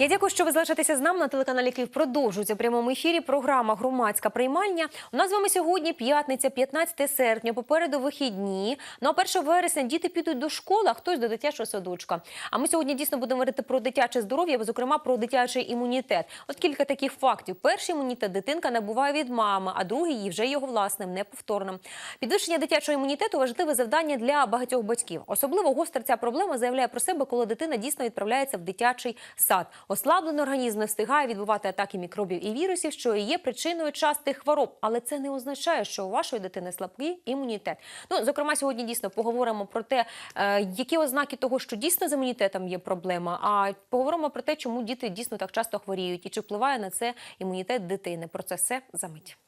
Я дякую, що ви залишаєтеся з нами на телеканалі Київ. Продовжується в прямому ефірі програма Громадська приймальня. У нас з вами сьогодні п'ятниця, 15 серпня. Попереду вихідні. Ну а 1 вересня діти підуть до школи, а хтось до дитячого садочка. А ми сьогодні дійсно будемо говорити про дитяче здоров'я, зокрема про дитячий імунітет. От кілька таких фактів: перший імунітет дитинка набуває від мами, а другий вже його власним, неповторним. Підвищення дитячого імунітету важливе завдання для багатьох батьків. Особливо гостра ця проблема заявляє про себе, коли дитина дійсно відправляється в дитячий сад. Ослаблений організм не встигає відбувати атаки мікробів і вірусів, що і є причиною частих хвороб. Але це не означає, що у вашої дитини слабкий імунітет. Ну, зокрема, сьогодні дійсно поговоримо про те, е, які ознаки того, що дійсно з імунітетом є проблема. А поговоримо про те, чому діти дійсно так часто хворіють і чи впливає на це імунітет дитини. Про це все за мить.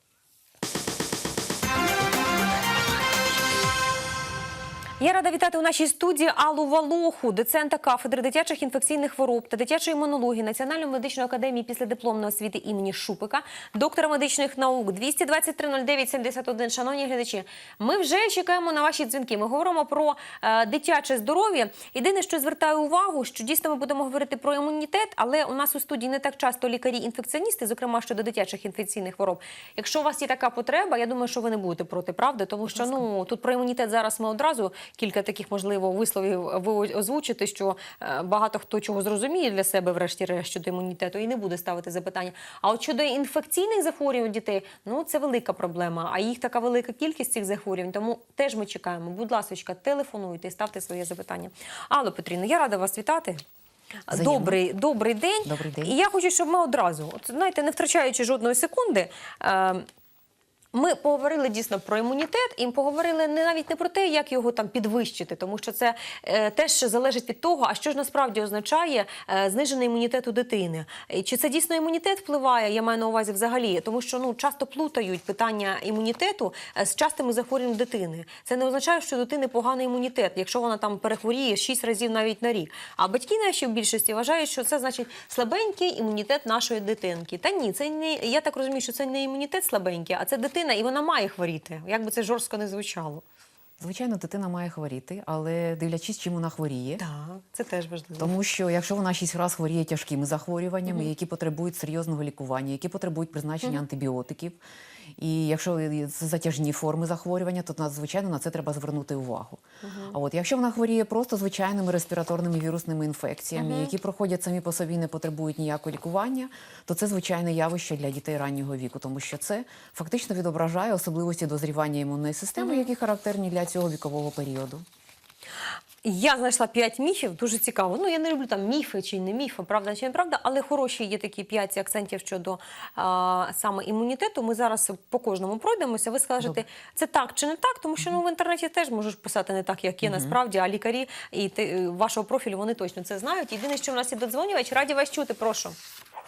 Я рада вітати у нашій студії Аллу Валоху, доцента кафедри дитячих інфекційних хвороб та дитячої імунології Національної медичної академії післядипломної освіти імені Шупика, доктора медичних наук 223 09 71. Шановні глядачі, ми вже чекаємо на ваші дзвінки. Ми говоримо про е, дитяче здоров'я. Єдине, що звертаю увагу, що дійсно ми будемо говорити про імунітет, але у нас у студії не так часто лікарі-інфекціоністи, зокрема щодо дитячих інфекційних хвороб. Якщо у вас є така потреба, я думаю, що ви не будете проти, правда? Тому що ну тут про імунітет зараз ми одразу кілька таких можливо висловів ви озвучите, що е, багато хто чого зрозуміє для себе, врешті-решт щодо імунітету, і не буде ставити запитання. А от щодо інфекційних захворювань дітей, ну це велика проблема. А їх така велика кількість цих захворювань. Тому теж ми чекаємо. Будь ласка, телефонуйте і ставте своє запитання. Алло Петрівно, я рада вас вітати. Взаємно. Добрий, добрий день. Добрий день. І я хочу, щоб ми одразу, от знаєте, не втрачаючи жодної секунди. Е, ми поговорили дійсно про імунітет, і поговорили не навіть не про те, як його там підвищити, тому що це е, теж залежить від того, а що ж насправді означає е, знижений імунітет у дитини. Чи це дійсно імунітет впливає? Я маю на увазі взагалі, тому що ну часто плутають питання імунітету е, з частими захворюваннями дитини. Це не означає, що у дитини поганий імунітет, якщо вона там перехворіє 6 разів навіть на рік. А батьки наші в більшості вважають, що це значить слабенький імунітет нашої дитинки. Та ні, це не я так розумію, що це не імунітет слабенький, а це дитина, і вона має хворіти. Як би це жорстко не звучало. Звичайно, дитина має хворіти, але дивлячись, чим вона хворіє. Так, це теж важливо. Тому що якщо вона шість разів хворіє тяжкими захворюваннями, які потребують серйозного лікування, які потребують призначення антибіотиків, і якщо це затяжні форми захворювання, то надзвичайно на це треба звернути увагу. А от якщо вона хворіє просто звичайними респіраторними вірусними інфекціями, які проходять самі по собі, не потребують ніякого лікування, то це звичайне явище для дітей раннього віку, тому що це фактично відображає особливості дозрівання імунної системи, які характерні для цього вікового періоду. Я знайшла п'ять міфів, дуже цікаво. Ну я не люблю там міфи чи не міфи, правда чи не правда, але хороші є такі п'ять акцентів щодо а, саме імунітету. Ми зараз по кожному пройдемося. Ви скажете, Добре. це так чи не так, тому що ну в інтернеті теж можеш писати не так, як є насправді. А лікарі і ти, вашого профілю вони точно це знають. Єдине, що в нас є додзвонювач, раді вас чути. Прошу.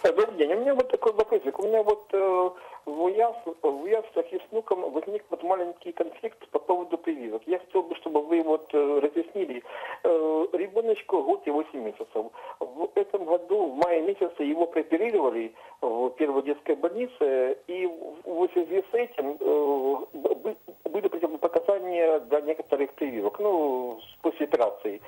Добрый день. У меня вот такой вопросик. У меня вот э, в УЯС, в УЯСах и с внуком возник вот маленький конфликт по поводу прививок. Я хотел бы, чтобы вы вот э, разъяснили. Э, ребеночку год и 8 месяцев. В этом году, в мае месяце, его прооперировали в первой детской больнице, и в в связи с этим э, бы- были противопоказания для некоторых прививок, ну, с- после операции.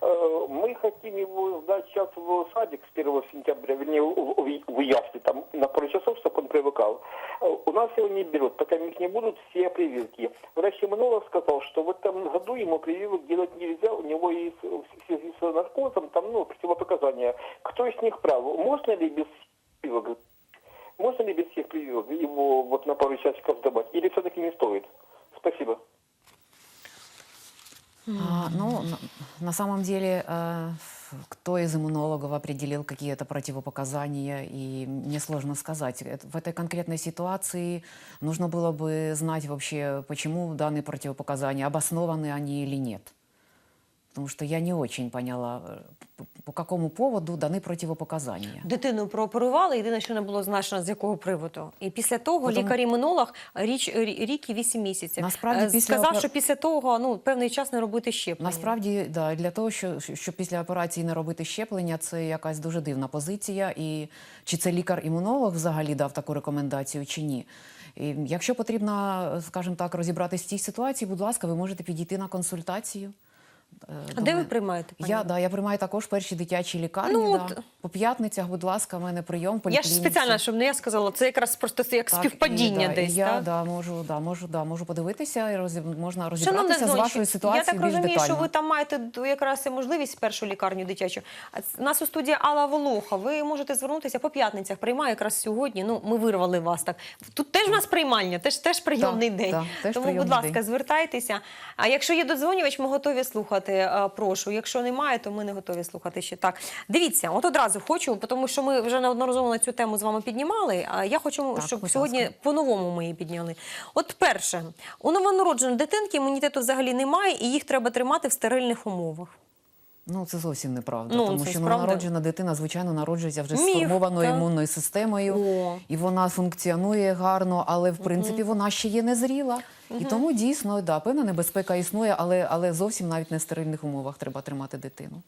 Э, Мы хотим его сдать сейчас в садик с 1 сентября, вернее, в, ясли, там на пару часов, чтобы он привыкал. Э, У нас его не берут, пока у них не будут все прививки. Врач-иммунолог сказал, что в этом году ему прививок делать нельзя, у него есть в связи с наркозом там, ну, противопоказания. Кто из них прав? Можно ли без прививок? Можно ли без всех прививок его вот на пару часиков сдавать? Или все-таки не стоит? Спасибо. А, ну, на, на самом деле, э, кто из иммунологов определил какие-то противопоказания, и мне сложно сказать. Это- В этой конкретной ситуации нужно было бы знать вообще, почему данные противопоказания, обоснованы они или нет. Потому что я не очень поняла, э, по какому поводу даны противопоказания. Дитину прооперували, єдине, що не було значено, з якого приводу. І після того Потім- лікар-імунолог річ, рік і вісім місяців Насправді, е, після сказав, що після того ну, певний час не робити щеплення. Насправді, да, для того, що, що після операції не робити щеплення, це якась дуже дивна позиція. І чи це лікар-імунолог взагалі дав таку рекомендацію, чи ні? І якщо потрібно, скажімо так, розібратися в цій ситуації, будь ласка, ви можете підійти на консультацію. Е, А де ви приймаєте? пані Я, да, я приймаю також перші дитячі лікарні. Ну, да. от- По п'ятницях, будь ласка, в мене прийом Я ж спеціально, щоб не я сказала, це якраз просто як Так, співпадіння і, да, десь. і я так? да, можу, да, можу, да, можу подивитися і розіб... можна розібратися з вашою ситуацією я так більш розумію, детально. що ви там маєте якраз і можливість першу лікарню дитячу. У нас у студії Алла Волоха. Ви можете звернутися по п'ятницях. Приймаю якраз сьогодні. Ну, ми вирвали вас так. Тут теж у нас приймальня, теж теж прийомний Так, день. так, теж Тому, прийомний будь ласка, день. звертайтеся. А якщо є додзвонювач, ми готові слухати. Е, Прошу. Якщо немає, то ми не готові слухати ще так. Дивіться, от одразу хочу, тому що ми вже неодноразово на цю тему з вами піднімали. А я хочу, Так, щоб сьогодні по-новому ми її підняли. От перше, у новонародженої дитинки імунітету взагалі немає, і їх треба тримати в стерильних умовах. Ну, це зовсім неправда, Ну, тому що новонароджена дитина, звичайно, народжується вже Міф, сформованою імунною системою, О. і вона функціонує гарно, але в принципі вона ще є незріла. І тому дійсно да, певна небезпека існує, але, але зовсім навіть не в стерильних умовах треба тримати дитину.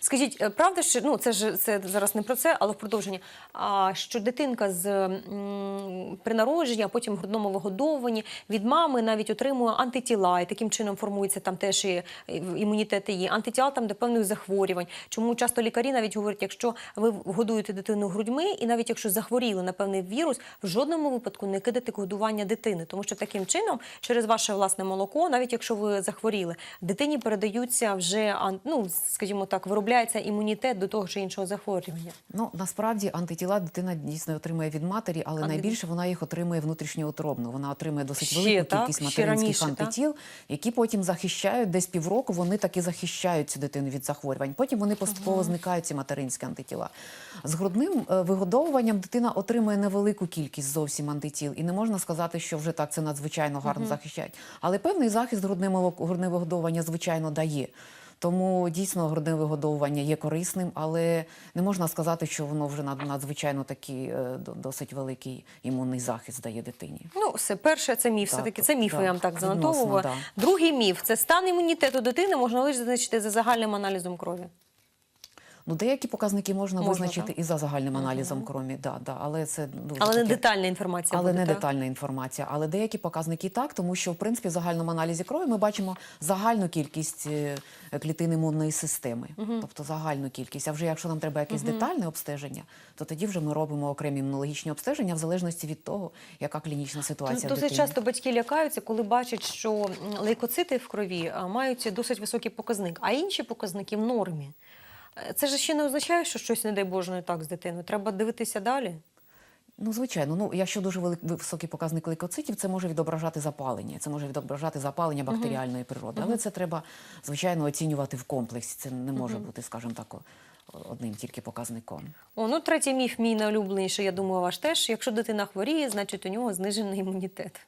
Скажіть, е, правда, що ну це ж це зараз не про це, але в продовження. А що дитинка з м, при народженні, а потім в грудному вигодовуванні від мами навіть отримує антитіла, і таким чином формується там теж і і імунітет її, антитіла там до певних захворювань. Чому часто лікарі навіть говорять, якщо ви годуєте дитину грудьми, і навіть якщо захворіли на певний вірус, в жодному випадку не кидати годування дитини, тому що таким чином, через ваше власне молоко, навіть якщо ви захворіли, дитині передаються вже ну, скажімо так, виробляється імунітет до того чи іншого захворювання. Ну насправді антитіла дитина дійсно отримує від матері, але А найбільше вона їх отримує внутрішньоутробно. Вона отримує досить Ще, велику так? кількість материнських раніше, так? антитіл, які потім захищають десь півроку. Вони таки захищають цю дитину від захворювань. Потім вони поступово зникають ці материнські антитіла. З грудним е, вигодовуванням дитина отримує невелику кількість зовсім антитіл, і не можна сказати, що вже так це надзвичайно гарно захищають. Але певний захист грудне молоко, грудне вигодовування звичайно дає. Тому дійсно грудне вигодовування є корисним, але не можна сказати, що воно вже надзвичайно такий е, досить великий імунний захист дає дитині. Ну, все перше, це міф. Так, Все-таки це міф, так, я вам так да. Другий міф це стан імунітету дитини можна визначити за загальним аналізом крові. Ну, деякі показники можна, Можна, визначити так? і за загальним аналізом крові, да, да, але це дуже Але не детальна інформація. Але буде, не так? детальна інформація. Але деякі показники так, тому що в принципі в загальному аналізі крові ми бачимо загальну кількість е, клітин імунної системи, тобто загальну кількість. А вже якщо нам треба якесь детальне обстеження, то тоді вже ми робимо окремі імунологічні обстеження в залежності від того, яка клінічна ситуація Досить часто батьки лякаються, коли бачать, що лейкоцити в крові мають досить високий показник, а інші показники в нормі. Це ж ще не означає, що щось, не дай Боже, не так з дитиною. Треба дивитися далі. Ну, звичайно, ну якщо дуже велик, високий показник лейкоцитів, це може відображати запалення, це може відображати запалення бактеріальної природи. Але це треба, звичайно, оцінювати в комплексі. Це не може бути, скажімо так, одним тільки показником. О, ну третій міф, мій найулюбленіший, я думаю, ваш теж. Якщо дитина хворіє, значить у нього знижений імунітет.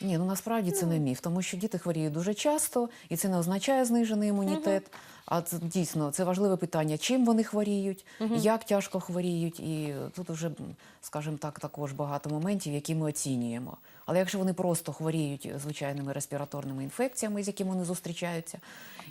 Ні, ну насправді це не міф, тому що діти хворіють дуже часто, і це не означає знижений імунітет. А це дійсно це важливе питання, чим вони хворіють, як тяжко хворіють. І тут вже, скажімо так, також багато моментів, які ми оцінюємо. Але якщо вони просто хворіють звичайними респіраторними інфекціями, з якими вони зустрічаються,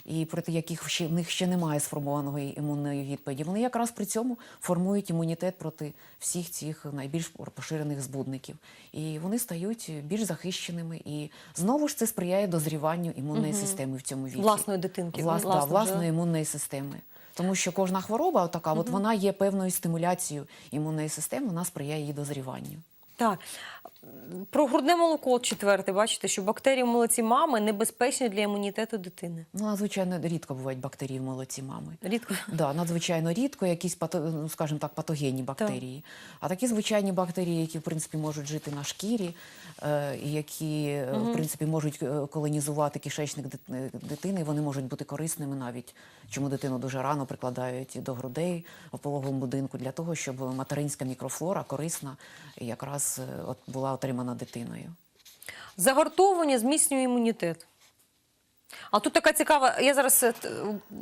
і проти яких ще в них ще немає сформованого імунної відповіді, вони якраз при цьому формують імунітет проти всіх цих найбільш поширених збудників. І вони стають більш захищеними. І знову ж це сприяє дозріванню імунної системи в цьому віці. Власної дитинки, Влас, да, власне, власної вже. імунної системи. Тому що кожна хвороба, така, от вона є певною стимуляцією імунної системи, вона сприяє її дозріванню. Так. Про грудне молоко четверте, бачите, що бактерії в молоці мами небезпечні для імунітету дитини. Ну, надзвичайно рідко бувають бактерії в молоці мами. Рідко. Да, надзвичайно рідко, якісь пато, ну, скажімо так, патогенні бактерії. А такі звичайні бактерії, які в принципі можуть жити на шкірі, е, які е, в принципі можуть е, колонізувати кишечник дит- дитини, вони можуть бути корисними навіть, чому дитину дуже рано прикладають до грудей в пологовому будинку для того, щоб материнська мікрофлора корисна якраз от, була отримана дитиною. Загартовування зміцнює імунітет. А тут така цікава, я зараз е,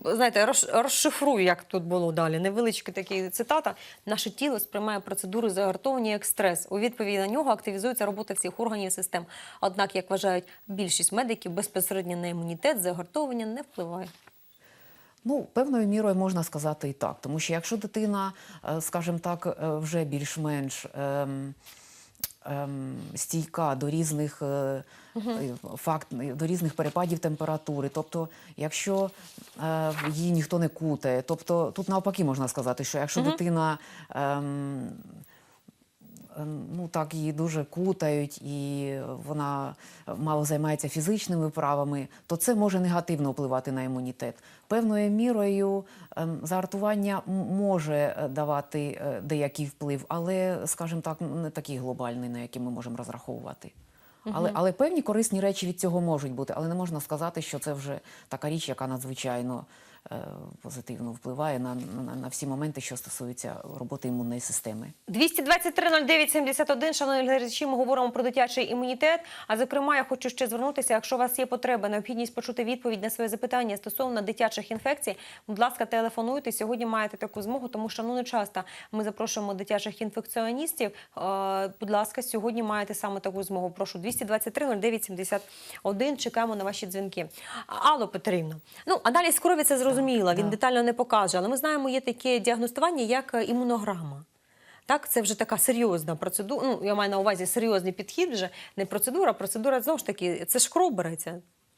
знаєте, розшифрую, як тут було далі. Невеличка така цитата. Наше тіло сприймає процедуру загартовування як стрес. У відповіді на нього активізується робота всіх органів і систем. Однак, як вважають більшість медиків, безпосередньо на імунітет загартовування не впливає. Ну, певною мірою можна сказати і так, тому що якщо дитина, е, скажімо так, е, вже більш-менш ем, ем, стійка до різних е, факт, до різних перепадів температури. Тобто, якщо е, її ніхто не кутає, тобто тут навпаки можна сказати, що якщо дитина. Ем, Ем, ну так її дуже кутають, і вона мало займається фізичними вправами, то це може негативно впливати на імунітет. Певною мірою ем, загартування може е, давати е, деякий вплив, але, скажімо так, не такий глобальний, на який ми можемо розраховувати. Але, але певні корисні речі від цього можуть бути, але не можна сказати, що це вже така річ, яка надзвичайно позитивно впливає на, на, на всі моменти, що стосуються роботи імунної системи. 223-09-71, шановні глядачі, ми говоримо про дитячий імунітет. А зокрема, я хочу ще звернутися, якщо у вас є потреба, необхідність почути відповідь на своє запитання стосовно дитячих інфекцій, будь ласка, телефонуйте. Сьогодні маєте таку змогу, тому що ну не часто ми запрошуємо дитячих інфекціоністів. Е, будь ласка, сьогодні маєте саме таку змогу. Прошу 223-09-71. Чекаємо на ваші дзвінки. Алло Петрівна, ну а далі скорові це зрозуміло. Він да. детально не покаже, але ми знаємо, є таке діагностування, як е, імунограма. Так, це вже така серйозна процедура. Ну, я маю на увазі серйозний підхід вже не процедура, а процедура знову ж таки, це ж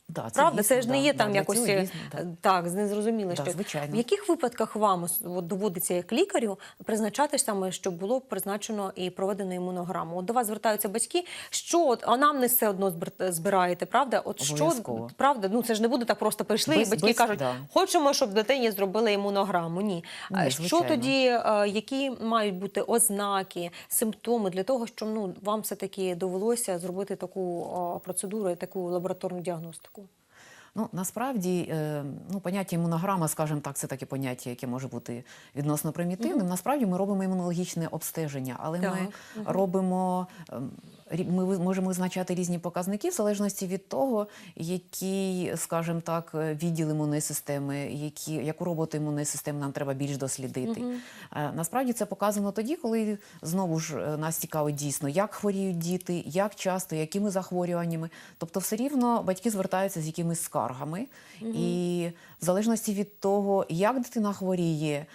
Да, Правда, дійсно, це ж не да, є да, там якось е, дійсно, да. так, незрозуміло. Да, що звичайно. в яких випадках вам от, доводиться як лікарю призначати саме, щоб було призначено і проведено імунограму? От до вас звертаються батьки. Що от анамнез все одно збираєте, правда? От що правда? Ну це ж не буде так просто прийшли, Без- і батьки без- кажуть, да. хочемо, щоб дитині зробили імунограму. Ні. Ні, що звичайно. тоді, е, які мають бути ознаки, симптоми для того, щоб ну вам все таки довелося зробити таку процедуру таку лабораторну діагностику? Ну насправді е, ну, поняття імунограма, скажімо так, це таке поняття, яке може бути відносно примітивним. Насправді ми робимо імунологічне обстеження, але ми Так, робимо. Ми можемо визначати різні показники в залежності від того, який, скажімо так, е, відділ імунної системи, які, яку роботу імунної системи нам треба більш дослідити. Е, Насправді це показано тоді, коли знову ж е, нас цікавить дійсно, як хворіють діти, як часто, якими захворюваннями. Тобто, все рівно батьки звертаються з якимись скаргами, і в залежності від того, як дитина хворіє.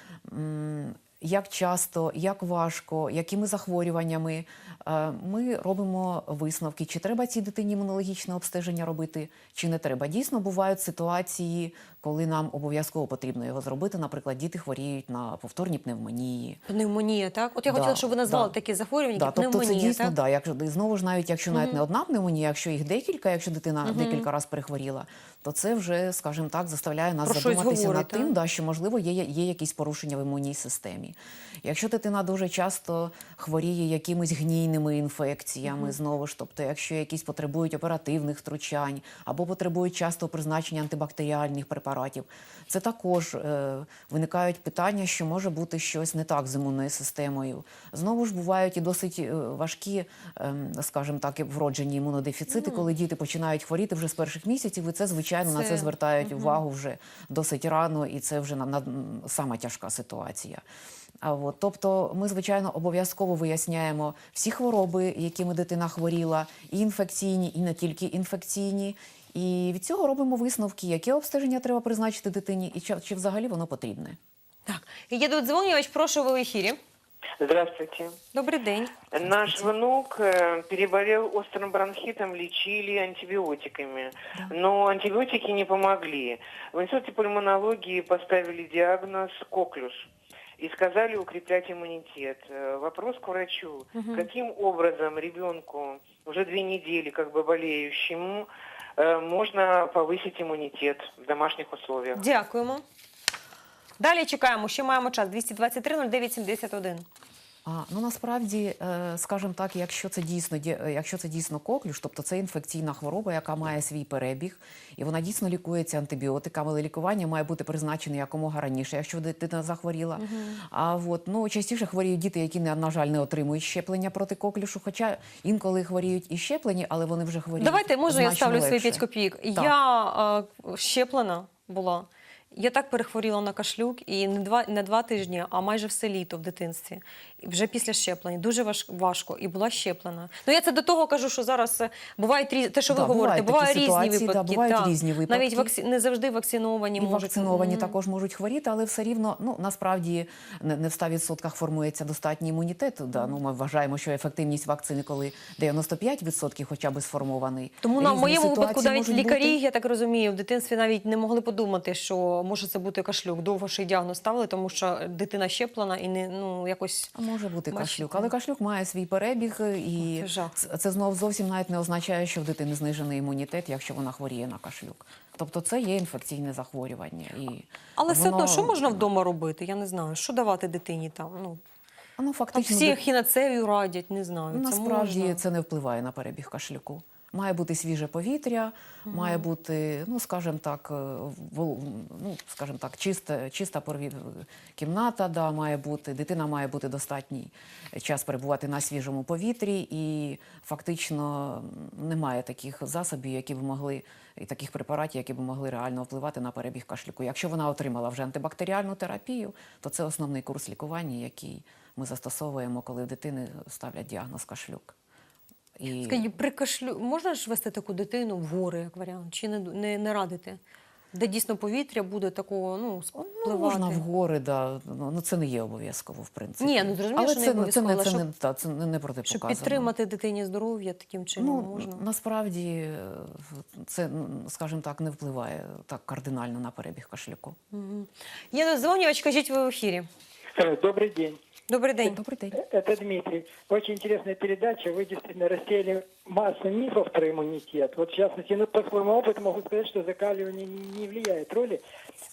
Як часто, як важко, якими захворюваннями е, ми робимо висновки, чи треба цій дитині імунологічне обстеження робити, чи не треба. Дійсно, бувають ситуації, коли нам обов'язково потрібно його зробити. Наприклад, діти хворіють на повторні пневмонії. Пневмонія, так? От я Да, хотіла, щоб ви назвали да. такі захворювання, Да, як тобто це дійсно, так? да, якщо знову ж навіть якщо навіть не одна пневмонія, якщо їх декілька, якщо дитина декілька разів перехворіла, то це вже, скажімо так, заставляє нас Про задуматися говорить, над тим, да, що можливо є, є якісь порушення в імунній системі. Якщо дитина дуже часто хворіє якимись гнійними інфекціями, знову ж, тобто, якщо якісь потребують оперативних втручань або потребують часто призначення антибактеріальних препаратів, це також е, виникають питання, що може бути щось не так з імунною системою. Знову ж бувають і досить е, важкі, ем, скажімо так, вроджені імунодефіцити, коли діти починають хворіти вже з перших місяців, і це звичайно на Це- це звертають увагу вже досить рано, і це вже на, на, сама тяжка ситуація. А от, тобто ми, звичайно, обов'язково виясняємо всі хвороби, якими дитина хворіла, і інфекційні, і не тільки інфекційні. І від цього робимо висновки, яке обстеження треба призначити дитині, і чи, чи взагалі воно потрібне. Так. Є додзвонювач, прошу ви в ефірі. Здравствуйте. Добрий день. Наш внук э, переболел острым бронхитом, лечили антибиотиками, но антибиотики не помогли. В институте пульмонологии поставили диагноз коклюш и сказали укреплять иммунитет. Э, Вопрос к врачу. Каким образом ребенку, уже две недели как бы болеющему, э, повисити імунітет в домашніх условиях? Дякуємо. Далі чекаємо, ще маємо час. 223-09-71. А, ну насправді, е, скажімо так, якщо це дійсно ді- е, якщо це дійсно коклюш, тобто це інфекційна хвороба, яка має свій перебіг, і вона дійсно лікується антибіотиками, але лікування має бути призначене якомога раніше, якщо дитина захворіла. А от ну частіше хворіють діти, які на жаль не отримують щеплення проти коклюшу, хоча інколи хворіють і щеплені, але вони вже хворіють. Давайте, можна я ставлю свої легше. 5 копійок. Так. Я е, щеплена була. Я так перехворіла на кашлюк і не два, не два тижні, а майже все літо в дитинстві. І вже після щеплення. Дуже важ, важко. І була щеплена. Ну я це до того кажу, що зараз е, бувають різ... те, що ви Да, говорите, бувають різні ситуації, да, бувають так. різні випадки. Навіть вакці... не завжди вакциновані І можуть. вакциновані Мгм. також можуть хворіти, але все рівно ну насправді не, в 100% формується достатній імунітет. Да, ну ми вважаємо, що ефективність вакцини, коли 95% хоча б сформований. Тому на моєму випадку навіть лікарі, бути. я так розумію, в дитинстві навіть не могли подумати, що може це бути кашлюк. Довго ще й діагноз ставили, тому що дитина щеплена і не ну якось. А може бути Бачите. кашлюк, але кашлюк має свій перебіг, і Це це, це знов зовсім навіть не означає, що в дитини знижений імунітет, якщо вона хворіє на кашлюк. Тобто це є інфекційне захворювання. І Але все одно, що можна вдома робити? Я не знаю, що давати дитині там. Ну Ну, фактично, всі хінацею радять, не знаю. Ну, це Насправді можна. це не впливає на перебіг кашлюку. Має бути свіже повітря, має бути, ну скажімо так, е, ну, скажімо так, чиста, чиста порві- кімната, да, має бути, дитина має бути достатній час перебувати на свіжому повітрі, і фактично немає таких засобів, які б могли і таких препаратів, які б могли реально впливати на перебіг кашлюку. Якщо вона отримала вже антибактеріальну терапію, то це основний курс лікування, який ми застосовуємо, коли в дитини ставлять діагноз кашлюк. І Скажіть, при кашлю можна ж вести таку дитину в гори, як варіант, чи не, не, не радити? Де дійсно повітря буде такого, ну, ну, можна в гори, да. ну ну, це не є обов'язково, в принципі. Ні, ну, зрозуміло, але що не це, це, обов'язково, але це, щоб- не, та, це не, не Щоб підтримати дитині здоров'я таким чином Ну, можна. насправді е, це, ну, скажімо так, не впливає так кардинально на перебіг кашлюку. Мгм. Є дзвонювач, кажіть ви в ефірі. Э, Добрый день. Добрий день. Добрий день. Это Дмитрий. Очень интересная передача. Вы действительно рассеяли массу мифов про иммунитет. Вот в частности, ну, по своему опыту могу сказать, что закаливание не, не влияет роли.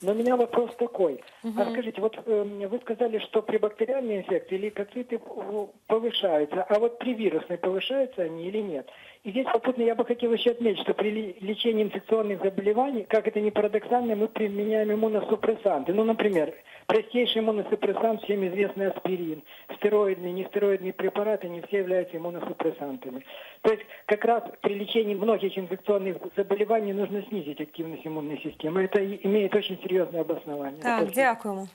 Но у меня вопрос такой. А скажите, вот эм, вы сказали, что при бактериальной инфекции лейкоциты э, повышаются, а вот при вирусной повышаются они или нет? И здесь попутно я бы хотел еще отметить, что при ли- лечении инфекционных заболеваний, как это ни парадоксально, мы применяем иммуносупрессанты. Ну, например, простейший иммуносупрессант, всем известный аспирин, стероидные, нестероидные препараты, они все являются иммуносупрессантами. То есть как раз при лечении многих инфекционных заболеваний нужно снизить активность иммунной системы. Это и- имеет очень серьезное обоснование. Так, Спасибо. дякуємо.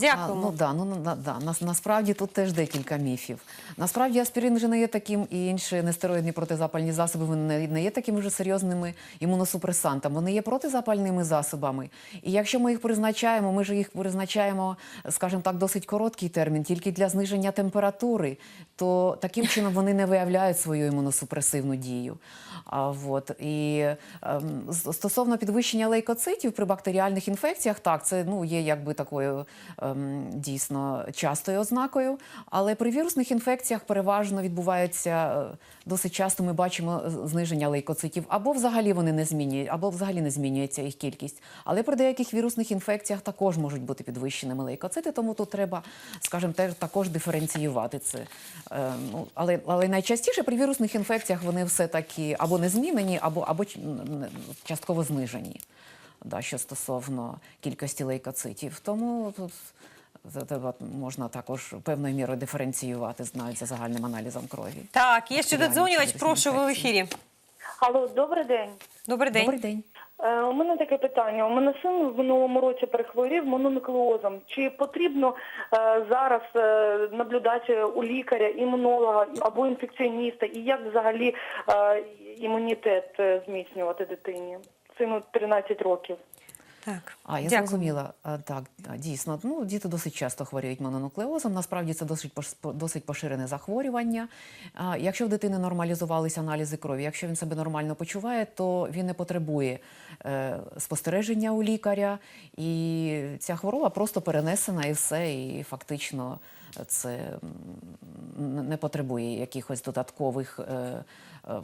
Дякуємо. А, ну да, ну на, да. Нас, насправді тут теж декілька міфів. Насправді аспірин вже не є таким, і інші нестероїдні протизапальні засоби вони не, не є такими вже серйозними імуносупресантами. Вони є протизапальними засобами. І якщо ми їх призначаємо, ми ж їх призначаємо, скажімо так, досить короткий термін, тільки для зниження температури, то таким чином вони не виявляють свою імуносупресивну дію. А, вот. І ем, стосовно підвищення лейкоцитів при бактеріальних інфекціях, так, це ну, є якби такою ем, дійсно частою ознакою. Але при вірусних інфекціях переважно відбувається е, досить часто ми бачимо зниження лейкоцитів, або взагалі вони не змінюють, або взагалі не змінюється їх кількість. Але при деяких вірусних інфекціях також можуть бути підвищеними лейкоцити, тому тут треба, скажімо, теж також диференціювати це. Е, ну, але, але найчастіше при вірусних інфекціях вони все таки або не змінені, або, або частково знижені. Да, що стосовно кількості лейкоцитів. Тому тут треба можна також певною мірою диференціювати навіть за загальним аналізом крові. Так, є ще додзвонювач, прошу ви в ефірі. Алло, добрий день. Добрий день. Добрий день. Е, у мене таке питання. У мене син в минулому році перехворів мононуклеозом. Чи потрібно е, зараз е, наблюдати у лікаря, імунолога або інфекціоніста, і як взагалі е, імунітет е, зміцнювати дитині? Сину 13 років. Так, А, я дякую. зрозуміла. А, Так, дійсно. Ну, діти досить часто хворіють мононуклеозом. Насправді це досить досить поширене захворювання. А, якщо в дитини нормалізувалися аналізи крові, якщо він себе нормально почуває, то він не потребує е, спостереження у лікаря. І ця хвороба просто перенесена і все. І фактично це не потребує якихось додаткових. е, е,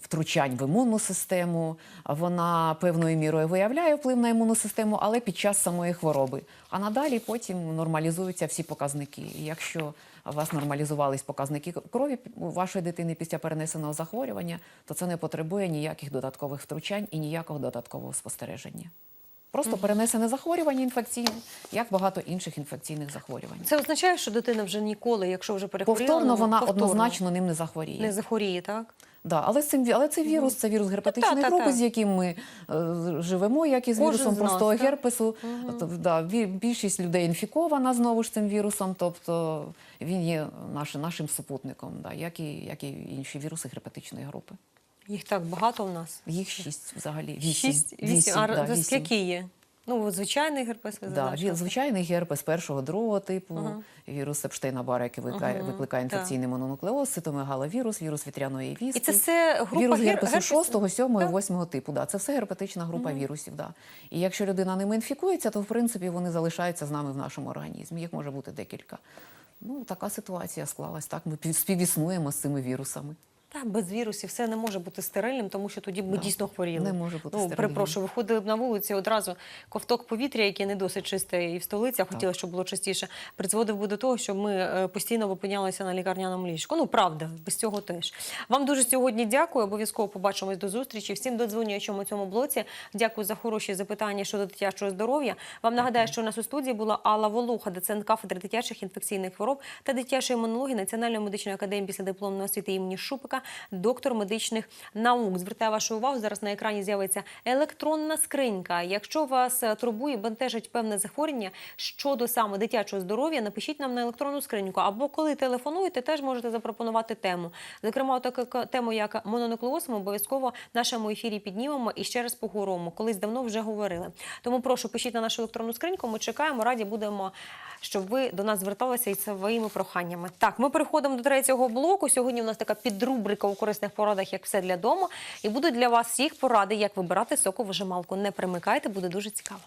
втручань в імунну систему. Вона певною мірою виявляє вплив на імунну систему, але під час самої хвороби. А надалі потім нормалізуються всі показники. І якщо у вас нормалізувались показники крові вашої дитини після перенесеного захворювання, то це не потребує ніяких додаткових втручань і ніякого додаткового спостереження. Просто перенесене захворювання інфекційне, як багато інших інфекційних захворювань. Це означає, що дитина вже ніколи, якщо вже перехворіла, Повторно вона повторно однозначно ним не захворіє. не захворіє, так? Да, але, з цим, але це вірус, це вірус герпетичної групи, з яким ми е, живемо, як і з Кожен вірусом з нас, простого так. герпесу. Тобто, да, більшість людей інфікована знову ж цим вірусом, тобто він є наш, нашим супутником, да, як, і, як і інші віруси герпетичної групи. Їх так багато у нас. Їх шість взагалі. Вісім. Шість, вісім. А да, вісім. які є? Ну, звичайний герпес ви Да, зазначили. звичайний герпес першого, другого типу, Ага. вірус Епштейна Бара, який викликає, Ага, викликає інфекційний мононуклеоз, цитомегаловірус, вірус вітряної віски. І це все група Вірус гер- герпесу герпесу? 6, 7, Так. 8 типу. Да. Це все герпетична група вірусів. Да. І якщо людина ними інфікується, то в принципі вони залишаються з нами в нашому організмі. Їх може бути декілька. Ну, така ситуація склалась. Так, ми пів- співіснуємо з цими вірусами. Та без вірусів все не може бути стерильним, тому що тоді б ми Да. дійсно хворіли. Не може бути ну, стерильним. перепрошую, виходили б на вулицю одразу ковток повітря, яке не досить чисте і в столиці, а хотіли, щоб було частіше, призводив би до того, що ми е, постійно опинялися на лікарняному ліжку. Ну правда, без цього теж. Вам дуже сьогодні дякую. Обов'язково побачимось до зустрічі. Всім додзвонюючим у цьому блоці. Дякую за хороші запитання щодо дитячого здоров'я. Вам нагадаю, що у нас у студії була Алла Волоха, доцент кафедри дитячих інфекційних хвороб та дитячої імунології Національної медичної академії після дипломної освіти імені Шупика, доктор медичних наук. Звертаю вашу увагу. Зараз на екрані з'явиться електронна скринька. Якщо вас е, турбує, бентежить певне захворювання щодо саме дитячого здоров'я, напишіть нам на електронну скриньку. Або коли телефонуєте, теж можете запропонувати тему. Зокрема, таку к- тему, як мононуклеоз, ми обов'язково в нашому ефірі піднімемо і ще раз поговоримо. Колись давно вже говорили. Тому прошу пишіть на нашу електронну скриньку. Ми чекаємо, раді будемо, щоб ви до нас зверталися із своїми проханнями. Так, ми переходимо до третього блоку. Сьогодні у нас така підрубрика у корисних порадах, як все для дому, і будуть для вас всіх поради, як вибирати соковижималку. Не примикайте, буде дуже цікаво.